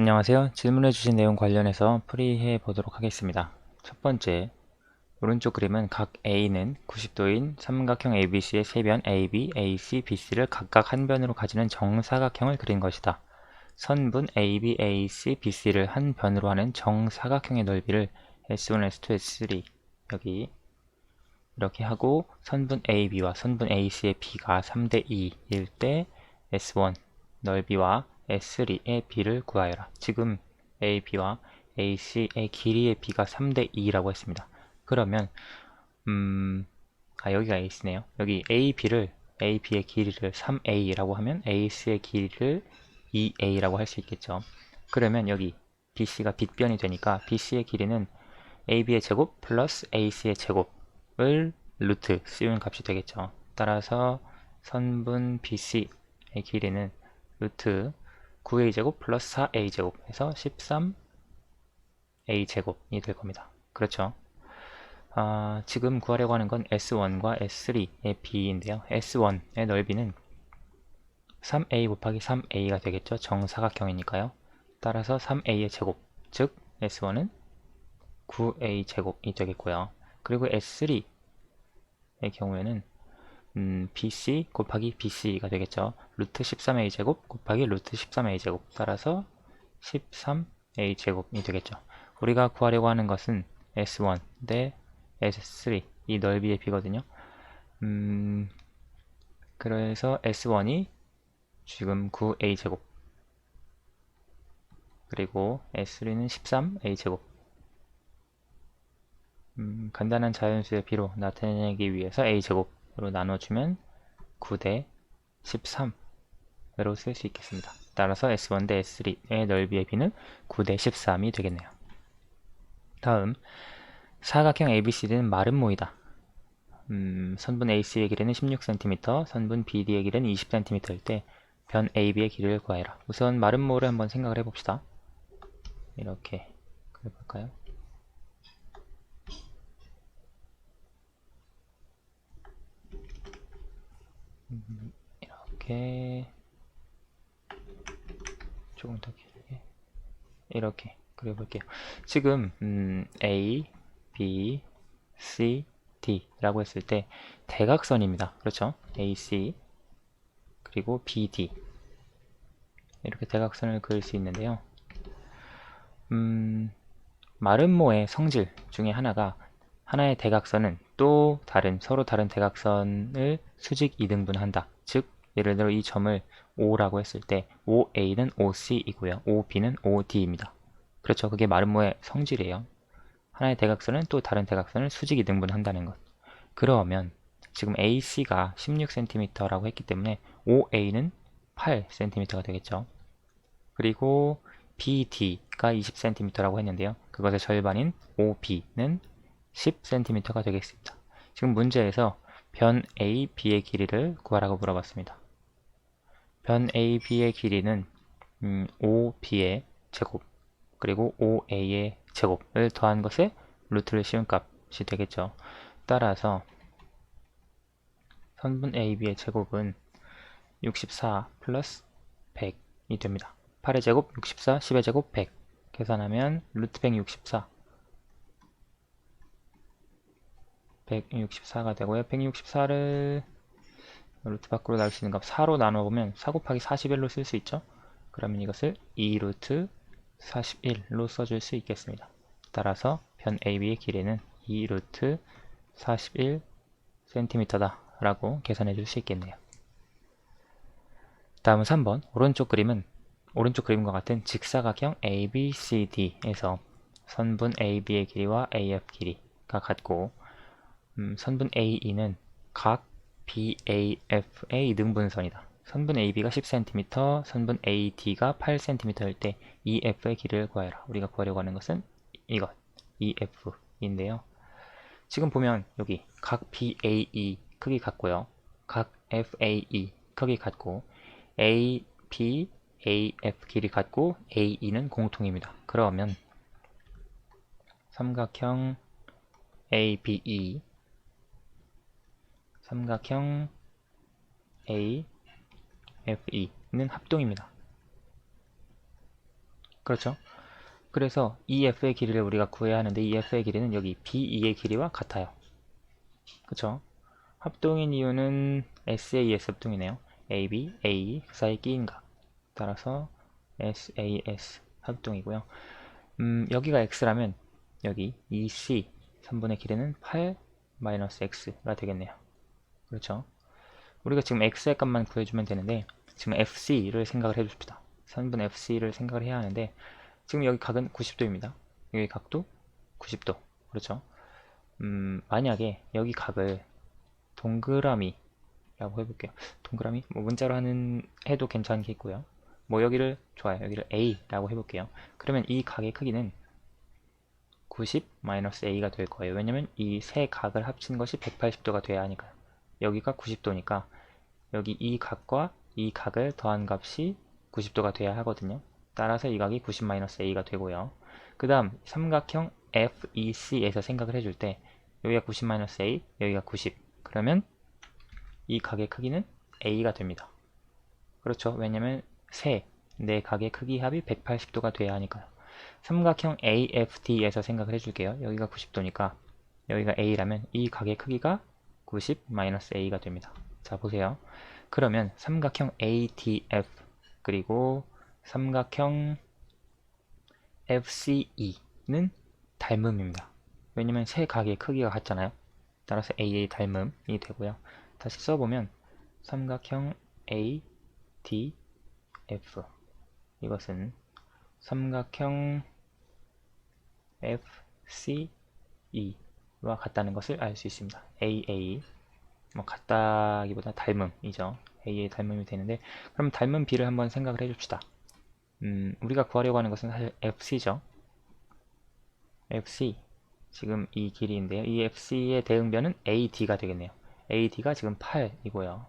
안녕하세요. 질문해 주신 내용 관련해서 풀이해 보도록 하겠습니다. 첫 번째, 오른쪽 그림은 각 A는 90도인 삼각형 ABC의 세변 AB, AC, BC를 각각 한 변으로 가지는 정사각형을 그린 것이다. 선분 AB, AC, BC를 한 변으로 하는 정사각형의 넓이를 S1, S2, S3 여기 이렇게 하고 선분 AB와 선분 AC의 B가 3대 2일 때 S1 넓이와 S3의 B를 구하여라. 지금 AB와 AC의 길이의 B가 3대 2라고 했습니다. 그러면 음, 아 여기가 AC네요. 여기 AB를 AB의 길이를 3A라고 하면 AC의 길이를 2A라고 할 수 있겠죠. 그러면 여기 BC가 빗변이 되니까 BC의 길이는 AB의 제곱 플러스 AC의 제곱을 루트 씌운 값이 되겠죠. 따라서 선분 BC의 길이는 루트 9a제곱 플러스 4a제곱 해서 13a제곱이 될 겁니다. 그렇죠? 아, 지금 구하려고 하는 건 S1과 S3의 B인데요. S1의 넓이는 3a 곱하기 3a가 되겠죠. 정사각형이니까요. 따라서 3a의 제곱, 즉 S1은 9a 제곱이 되겠고요. 그리고 S3의 경우에는 음, BC 곱하기 BC가 되겠죠. 루트 13a 제곱 곱하기 루트 13a 제곱 따라서 13a 제곱이 되겠죠. 우리가 구하려고 하는 것은 S1 대 S3 이 넓이의 비거든요. 음, 그래서 S1이 지금 9a 제곱 그리고 S3는 13a 제곱 음, 간단한 자연수의 비로 나타내기 위해서 a 제곱으로 나눠주면 9대 13 으로 쓸 수 있겠습니다. 따라서 S1 대 S3의 넓이의 비는 9 대 13이 되겠네요. 다음 사각형 ABCD는 마른 모이다. 음, 선분 AC의 길이는 16cm, 선분 BD의 길이는 20cm일 때 변 AB의 길이를 구하여라. 우선 마른 모를 한번 생각을 해봅시다. 이렇게 그려볼까요? 음, 이렇게 조금 더 길게 이렇게 그려볼게요. 지금 음, A, B, C, D라고 했을 때 대각선입니다. 그렇죠? AC 그리고 BD 이렇게 대각선을 그릴 수 있는데요. 음, 마름모의 성질 중에 하나가 하나의 대각선은 또 다른 서로 다른 대각선을 수직 이등분한다. 즉 예를 들어 이 점을 O라고 했을 때 OA는 OC이고요. OB는 OD입니다. 그렇죠. 그게 마름모의 성질이에요. 하나의 대각선은 또 다른 대각선을 수직 이 등분한다는 것. 그러면 지금 AC가 16cm라고 했기 때문에 OA는 8cm가 되겠죠. 그리고 BD가 20cm라고 했는데요. 그것의 절반인 OB는 10cm가 되겠습니다. 지금 문제에서 변 AB의 길이를 구하라고 물어봤습니다. 변 AB의 길이는 음, OB의 제곱 그리고 OA의 제곱을 더한 것에 루트를 씌운 값이 되겠죠. 따라서 선분 AB의 제곱은 64 플러스 100이 됩니다. 8의 제곱 64, 10의 제곱 100 계산하면 루트 164 164가 되고요. 164를 루트 밖으로 나올 수 있는 값 4로 나눠보면 4 곱하기 41로 쓸 수 있죠. 그러면 이것을 2루트 41로 써줄 수 있겠습니다. 따라서 변 AB의 길이는 2루트 41cm다 라고 계산해 줄 수 있겠네요. 다음은 3번 오른쪽 그림은 오른쪽 그림과 같은 직사각형 ABCD에서 선분 AB의 길이와 AF 길이가 같고 음, 선분 AE는 각 BAF의 이등분선이다. 선분 AB가 10cm, 선분 AD가 8cm일 때 EF의 길이를 구하여라. 우리가 구하려고 하는 것은 이것, EF인데요. 지금 보면 여기 각 BAE 크기 같고요. 각 FAE 크기 같고 AB, AF 길이 같고 AE는 공통입니다. 그러면 삼각형 ABE 삼각형 AFE는 합동입니다. 그렇죠? 그래서 EF의 길이를 우리가 구해야 하는데 EF의 길이는 여기 BE의 길이와 같아요. 그렇죠? 합동인 이유는 SAS 합동이네요. AB, AE 그 사이 끼인 각. 따라서 SAS 합동이고요. 음, 여기가 x라면 여기 EC 3분의 길이는 8 마이너스 x가 되겠네요. 그렇죠? 우리가 지금 x의 값만 구해주면 되는데 지금 FC를 생각을 해줍시다. 3분의 FC를 생각을 해야 하는데 지금 여기 각은 90도입니다. 여기 각도 90도. 그렇죠? 음, 만약에 여기 각을 동그라미 라고 해볼게요. 동그라미 뭐 문자로 하는 해도 괜찮겠고요. 뭐 여기를 좋아요. 여기를 A라고 해볼게요. 그러면 이 각의 크기는 90-A가 될 거예요. 왜냐면 이 세 각을 합친 것이 180도가 돼야 하니까요. 여기가 90도니까 여기 이 각과 이 각을 더한 값이 90도가 돼야 하거든요. 따라서 이 각이 90-A가 되고요. 그 다음 삼각형 FEC에서 생각을 해줄 때 여기가 90-A, 여기가 90 그러면 이 각의 크기는 A가 됩니다. 그렇죠. 왜냐면 세, 네 각의 크기 합이 180도가 돼야 하니까요. 삼각형 AFD에서 생각을 해줄게요. 여기가 90도니까 여기가 A라면 이 각의 크기가 90-A가 됩니다. 자 보세요. 그러면 삼각형 ATF 그리고 삼각형 FCE는 닮음입니다. 왜냐면 세 각의 크기가 같잖아요. 따라서 AA 닮음이 되고요. 다시 써보면 삼각형 ATF 이것은 삼각형 FCE 와 같다는 것을 알 수 있습니다. AA 뭐 같다기보다 닮음이죠. AA 닮음이 되는데 그럼 닮은 B를 한번 생각을 해줍시다. 음, 우리가 구하려고 하는 것은 사실 FC죠. FC 지금 이 길이인데요. 이 FC의 대응변은 AD가 되겠네요. AD가 지금 8이고요.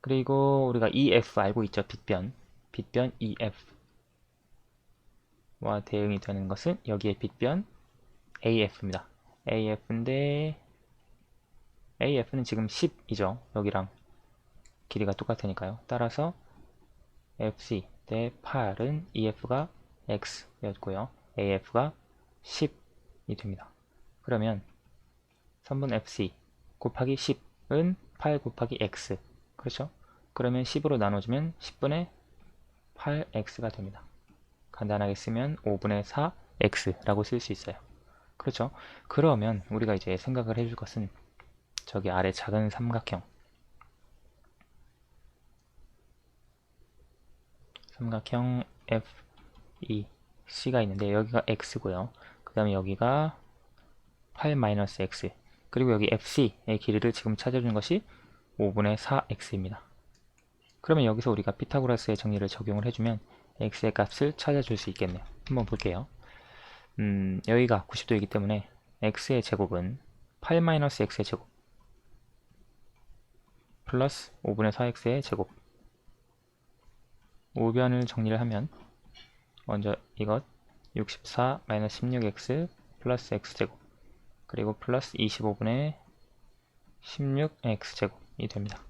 그리고 우리가 EF 알고 있죠. 빗변. 빗변 EF 와 대응이 되는 것은 여기에 빗변 AF입니다. AF인데 AF는 지금 10이죠. 여기랑 길이가 똑같으니까요. 따라서 FC 대 8은 EF가 X였고요. AF가 10이 됩니다. 그러면 3분 FC 곱하기 10은 8 곱하기 X 그렇죠? 그러면 10으로 나눠주면 10분의 8X가 됩니다. 간단하게 쓰면 5분의 4X라고 쓸 수 있어요. 그렇죠? 그러면 우리가 이제 생각을 해줄 것은 저기 아래 작은 삼각형 삼각형 FEC가 있는데 여기가 X고요. 그 다음에 여기가 8-X 그리고 여기 FC의 길이를 지금 찾아준 것이 5분의 4X입니다. 그러면 여기서 우리가 피타고라스의 정리를 적용을 해주면 X의 값을 찾아줄 수 있겠네요. 한번 볼게요. 음, 여기가 90도이기 때문에 X의 제곱은 8-X의 제곱 플러스 5분의 4X의 제곱 우변을 정리를 하면 먼저 이것 64-16X 플러스 X제곱 그리고 플러스 25분의 16X제곱이 됩니다.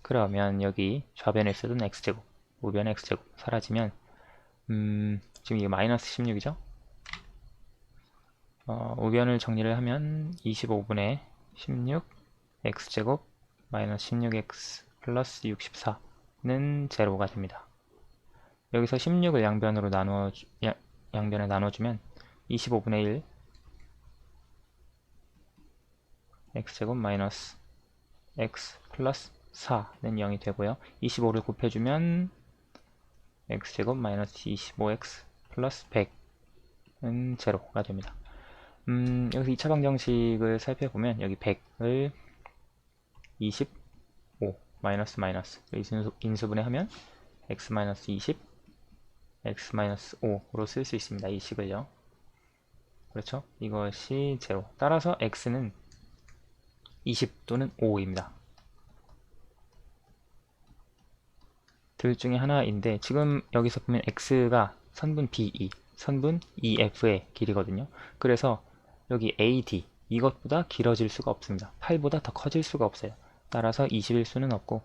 그러면 여기 좌변에 쓰던 X제곱 우변 X제곱 사라지면 음, 지금 이게 마이너스 16이죠? 어, 우변을 정리를 하면 25분의 16 X제곱 마이너스 16X 플러스 64는 제로가 됩니다. 여기서 16을 양변으로 나누어 야, 양변에 나눠주면 25분의 1 x제곱 마이너스 x 플러스 4는 0이 되고요. 25를 곱해주면 x제곱 마이너스 25x 플러스 100은 제로가 됩니다. 음, 여기서 2차 방정식을 살펴보면 여기 100을 25 마이너스 마이너스 인수분해 하면 x 마이너스 20 x-5로 쓸 수 있습니다. 이 식을요. 그렇죠? 이것이 제로. 따라서 x는 20 또는 5입니다. 둘 중에 하나인데 지금 여기서 보면 x가 선분 BE, 선분 EF의 길이거든요. 그래서 여기 AD 이것보다 길어질 수가 없습니다. 8보다 더 커질 수가 없어요. 따라서 20일 수는 없고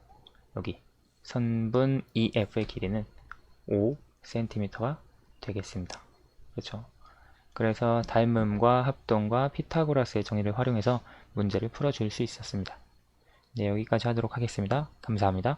여기 선분 EF의 길이는 5 cm가 되겠습니다. 그렇죠? 그래서 닮음과 합동과 피타고라스의 정의를 활용해서 문제를 풀어줄 수 있었습니다. 네, 여기까지 하도록 하겠습니다. 감사합니다.